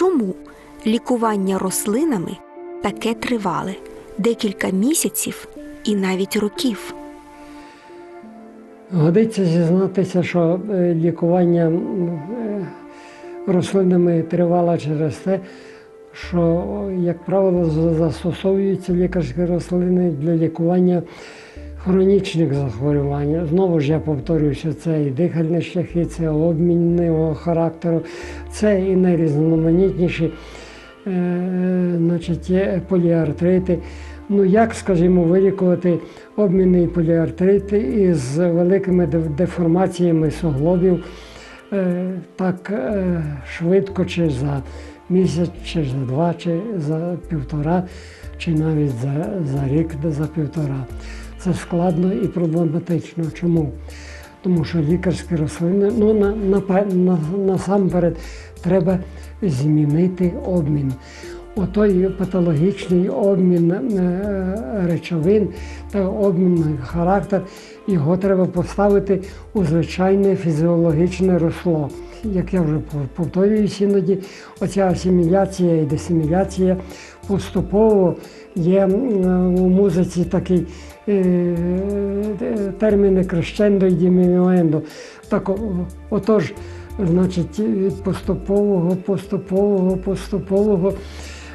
Чому лікування рослинами таке тривале декілька місяців і навіть років? Годиться зізнатися, що е, лікування е, рослинами тривало через те, що, як правило, застосовуються лікарські рослини для лікування хронічних захворювань. Знову ж я повторююся, це і дихальні шляхи, це обмінного характеру, це і найрізноманітніші е, значить, поліартрити. Ну як, скажімо, вилікувати обмінний поліартрит із великими деформаціями суглобів е, так е, швидко, чи за місяць, чи за два, чи за півтора, чи навіть за, за рік, за півтора. Це складно і проблематично. Чому? Тому що лікарські рослини, ну на, на, на, насамперед треба змінити обмін. Отой патологічний обмін е, речовин та обмін характер, його треба поставити у звичайне фізіологічне русло. Як я вже пов- повторююсь іноді, оця асиміляція і десиміляція поступово є у музиці такий е, е, терміни крещендо і дімінуендо. Так, отож, значить, від поступового, поступового, поступового е,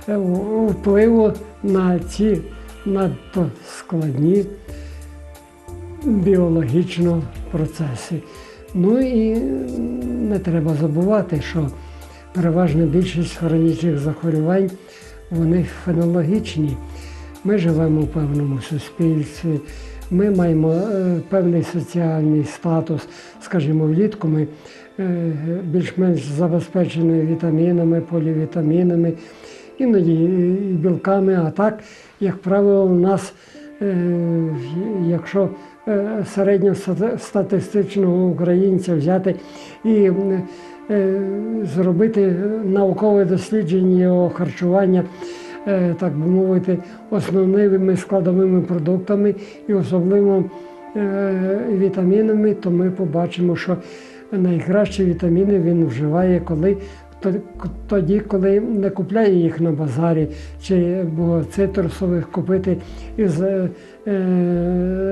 впливу на ці надто складні біологічно процеси. Ну і не треба забувати, що переважна більшість хронічних захворювань вони фенологічні. Ми живемо в певному суспільстві, ми маємо е, певний соціальний статус. Скажімо, влітку ми е, більш-менш забезпечені вітамінами, полівітамінами, іноді білками. А так, як правило, у нас, е, якщо е, середньостатистичного українця взяти і е, зробити наукове дослідження його харчування, так би мовити, основними складовими продуктами і особливо вітамінами, то ми побачимо, що найкращі вітаміни він вживає, коли тоді, коли не купляє їх на базарі, чи бо цитрусових купити із е,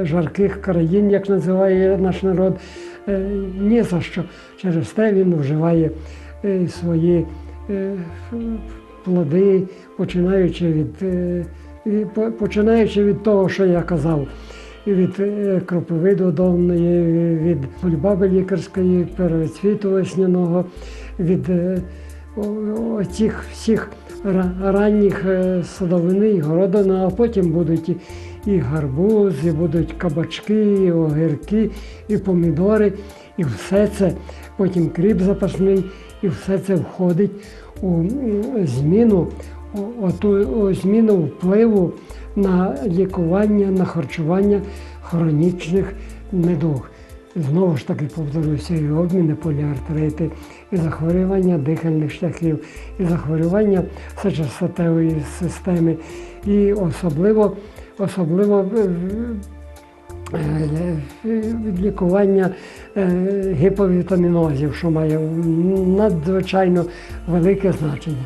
жарких країн, як називає наш народ, е, ні за що. Через те він вживає е, свої е, плоди, починаючи від, е, починаючи від того, що я казав. Від е, кропиви додовної, від бульбаби лікарської, первоцвіту весняного, від е, оцих всіх ранніх е, садовини і городини, а потім будуть і, і гарбуз, і будуть кабачки, і огірки, і помідори, і все це, потім кріп запашний, і все це входить у зміну, оту зміну впливу на лікування, на харчування хронічних недуг. Знову ж таки повторюся, і обміни поліартрити, і захворювання дихальних шляхів, і захворювання сечостатевої системи, і особливо, особливо е, е, лікування е, гіповітамінозів, що має надзвичайно велике значення.